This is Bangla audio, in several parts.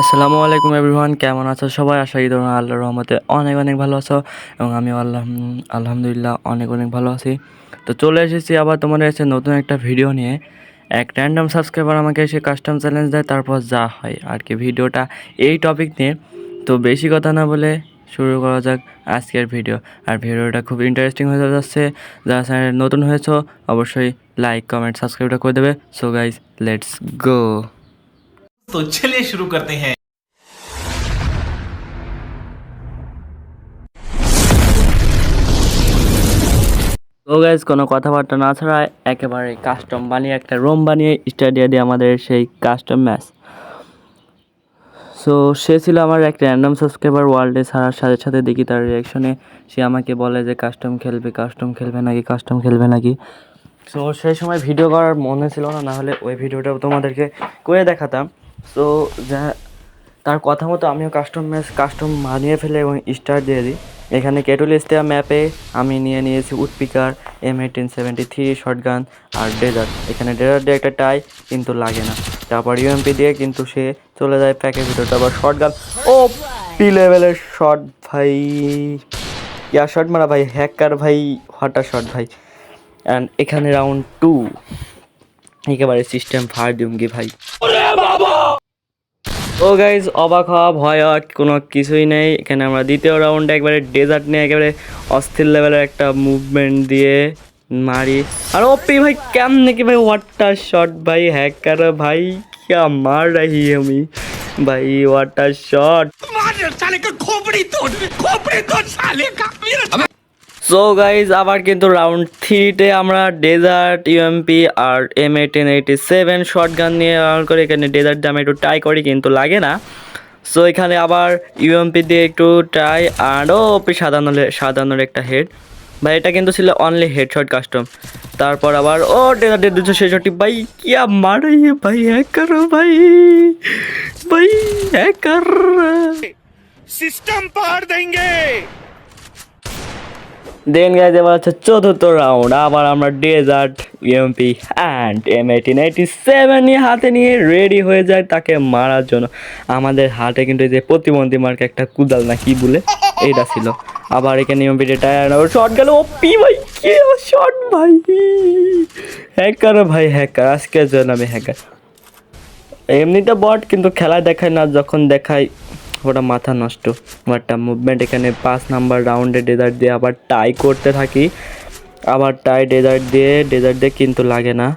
আসসালামু আলাইকুম এভরিওয়ান, কেমন আছো সবাই? আশা করি তোমরা আল্লাহর রহমতে অনেক অনেক ভালো আছো এবং আমি আল্লাহ আলহামদুলিল্লাহ অনেক অনেক ভালো আছি। তো চলে এসেছি আবার তোমাদের এসে নতুন একটা ভিডিও নিয়ে। এক র্যান্ডম সাবস্ক্রাইবার আমাকে এসে কাস্টম চ্যালেঞ্জ দেয়, তারপর যা হয় আর কি ভিডিওটা এই টপিক নিয়ে। তো বেশি কথা না বলে শুরু করা যাক আজকের ভিডিও। আর ভিডিওটা খুব ইন্টারেস্টিং হয়ে যাচ্ছে। যারা চ্যানেল নতুন হয়েছো, অবশ্যই লাইক কমেন্ট সাবস্ক্রাইবটা করে দেবে। সো গাইজ লেটস গো तो चलिए शुरू करते हैं তো গাইজ কোনো কথাবার্তা না ছাড়া একেবারে কাস্টম বানিয়ে একটা রুম বানিয়ে স্টাডিয়া দিয়ে আমাদের সেই কাস্টম ম্যাচ সো সে ছিল আমার এক র্যান্ডম সাবস্ক্রাইবার ওয়ার্ল্ডে ছাড়ার সাথে সাথে দেখি তার রিয়াকশনে সে আমাকে বলে যে কাস্টম খেলবে কাস্টম খেলবে নাকি কাস্টম খেলবে নাকি সো সেই সময় ভিডিও করার মনে ছিল না নাহলে ওই ভিডিওটাও তোমাদেরকে করে দেখাতাম সো যা, তার কথা মতো আমিও কাস্টম ম্যাচ কাস্টম বানিয়ে ফেলে এবং স্টার দিয়ে দিই। এখানে কেটুলিস্টিয়া ম্যাপে আমি নিয়ে নিয়েছি woodpecker M eighteen seventy three shotgun আর ডেজার্ট এখানে ডেজার্ট দিয়ে একটা টাই কিন্তু লাগে না। তারপর ইউএমপি দিয়ে কিন্তু সে চলে যায় প্যাকের ভিতর। তারপর শর্টগান ও পি লেভেলের শট ভাই। ইয়া শট মারা ভাই হ্যাকার ভাই হঠাৎ শট ভাই। অ্যান্ড এখানে রাউন্ড টু একেবারে সিস্টেম ফার দিউমগি ভাই ও গাইজ অবাক হওয়া ভয় হওয়া কোনো কিছুই নেই এখানে আমরা দ্বিতীয় রাউন্ডে একবারে ডেজার্ট নিয়ে একেবারে অস্থির লেভেলের একটা মুভমেন্ট দিয়ে মারি আর ওপি ভাই কেমনে কি ভাই ওয়াটার শট ভাই হ্যাকার ভাই क्या मार रही है আমি ভাই ওয়াটার শট সো গাইজ আবার কিন্তু রাউন্ড থ্রিতে আমরা ডেজার্ট ইউএমপি আর M eighteen eighty seven shotgun নিয়ে রাউন্ড করে এখানে ডেজার্ট দিয়ে একটু ট্রাই করি, কিন্তু লাগে না। সো এখানে আবার ইউএমপি দিয়ে একটু ট্রাই আরও পি সাধারণ সাধারণের একটা হেড ভাই, এটা কিন্তু ছিল অনলি হেড শর্ট কাস্টম তারপর আবার, ও ডেজার্ট দুশো ছেষট্টি। ভাই, কিয়া মারাই ভাই হ্যাকার ভাই। ভাই হ্যাকার সিস্টেম পার দেঙ্গে। দেন গাইজ এবার হচ্ছে চতুর্থ রাউন্ড আবার আমরা desert UMP and M eighteen eighty seven নিয়ে হাতে নিয়ে রেডি হয়ে যায় তাকে মারার জন্য। আমাদের হাতে কিন্তু এই যে প্রতিবন্ধী মার্কে একটা কুদাল না কি বলে এইটা ছিল। আবার এখানে ইউএমপি টায়ার শর্ট গেল। ও পি ভাই, কে শর্ট ভাই? হ্যাকার ভাই হ্যাকার আজকের জন্য আমি হ্যাকার এমনিতে বট কিন্তু খেলায় দেখায় না, যখন দেখায় ওটা মাথা নষ্ট। একটা মুভমেন্ট এখানে পাঁচ নাম্বার রাউন্ডে ডেজার্ট দিয়ে আবার টাই করতে থাকি। আবার টাই ডেজার্ট দিয়ে ডেজার্ট দিয়ে কিন্তু লাগে না।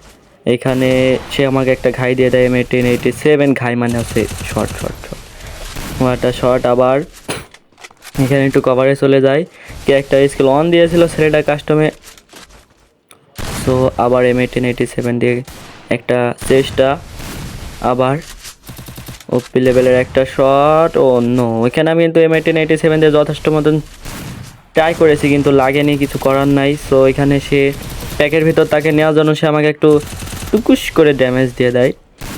এখানে সে আমাকে একটা ঘাই দিয়ে দেয় M A ten eighty seven ঘাই মানে হচ্ছে শর্ট শর্ট শর্ট একটা শর্ট আবার এখানে একটু কভারে চলে যায়। কে একটা স্কিল অন দিয়েছিল ছেলেটা কাস্টমে সো আবার M A eighteen eighty seven দিয়ে একটা চেষ্টা। আবার ওপি লেভেলের একটা শট ও নো ওইখানে আমি কিন্তু এম এইটিন এইটি সেভেন দিয়ে যথেষ্ট মতন ট্রাই করেছি কিন্তু লাগেনি কিছু করার নাই। সো এখানে সে প্যাকের ভিতর তাকে নেওয়ার জন্য সে আমাকে একটু টুকুস করে ড্যামেজ দিয়ে দেয়।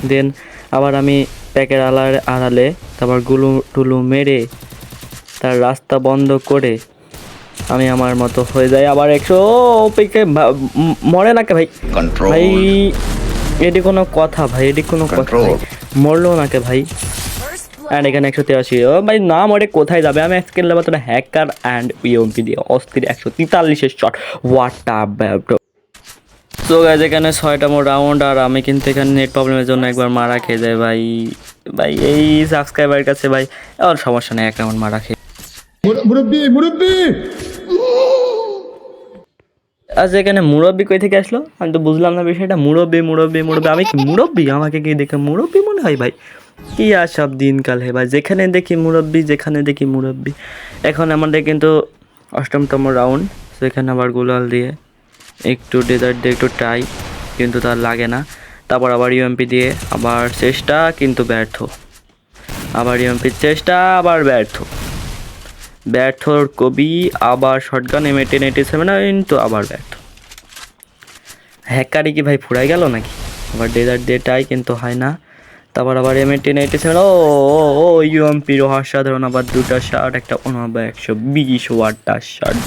দেন আবার আমি প্যাকের আলার আড়ালে তারপর গুলু টুলু মেরে তার রাস্তা বন্ধ করে আমি আমার মতো হয়ে যাই। আবার একশো ওপিকে মরে নাকি ভাই? Control. ভাই এটি কোনো কথা ভাই এটি কোনো কথা ভাই. মরলো নাকি ভাই। অ্যান্ড এখানে একশো তিরাশি। ও ভাই না মরে কোথায় যাবে? আমি আজকে নেব তোরা হ্যাকার অ্যান্ড ইউএমপি দিয়ে। অস্থির একশো তেতাল্লিশের শট হোয়াটা তো গাইজ এখানে ছয়টা মোট রাউন্ড আর আমি কিন্তু এখানে নেট প্রবলেমের জন্য একবার মারা খেয়ে যাই ভাই। ভাই, এই সাবস্ক্রাইবারের কাছে ভাই, আর সমস্যা নেই, এক রাউন্ড মারা খেয়ে। মুরব্বী মুরব্বী! আচ্ছা এখানে মুরব্বী কই থেকে আসলো? আমি তো বুঝলাম না বিষয়টা। মুরব্বি, মুরব্বী মুরব্বী। আমি কি মুরব্বী? আমাকে কি দেখে মুরব্বী মনে হয় ভাই? কি আর সব দিনকাল হে ভাই? যেখানে দেখি মুরব্বী, যেখানে দেখি মুরব্বী। এখন আমাদের কিন্তু অষ্টমতম রাউন্ড সেখানে আবার গোলাল দিয়ে একটু ডেজার্ট দিয়ে একটু টাই কিন্তু তার লাগে না। তারপর আবার ইউএমপি দিয়ে আবার চেষ্টা, কিন্তু ব্যর্থ। আবার ইউএমপির চেষ্টা, আবার ব্যর্থ। ব্যর্থর কবি, আবার shotgun M eighteen eighty seven কিন্তু আবার ব্যর্থ। হ্যাকারি কি ভাই ফুরাই গেল নাকি? আবার ডেজার্ট দিয়ে টাই কিন্তু হয় না। তারপর আবার এম এইটিন এইটি সেভেন, ও ও ইউএমপির অসাধারণ আবার দুটা শার্ট একটা অনাবার একশো বিশ ওয়াটটা শার্ট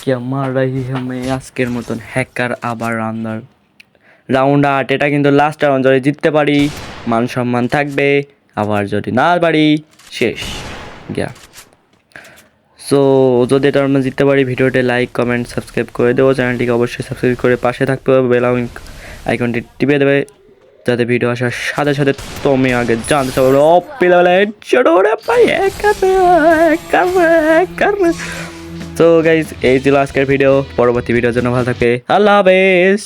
কি আমার রাহি আমি আজকের মতন হ্যাকার আবার রান্নার রাউন্ড আট, এটা কিন্তু লাস্ট রাউন্ড যদি জিততে পারি, মান সম্মান থাকবে, আবার যদি না পারি, শেষ। গিয়া। সো যদি এটা আমরা জিততে পারি, ভিডিওতে লাইক কমেন্ট সাবস্ক্রাইব করে দেবো। চ্যানেলটিকে অবশ্যই সাবস্ক্রাইব করে পাশে থাকতে হবে বেল আইকনটি টিপে দেবে, যাতে ভিডিও আসার সাথে সাথে তুমি আগে জানতে পারো। ও, পিলাবেলা ছোটো রে তো গাইজ এই ছিল আজকের ভিডিও পরবর্তী ভিডিওর জন্য ভালো থাকে আল্লাহ হাফেজ।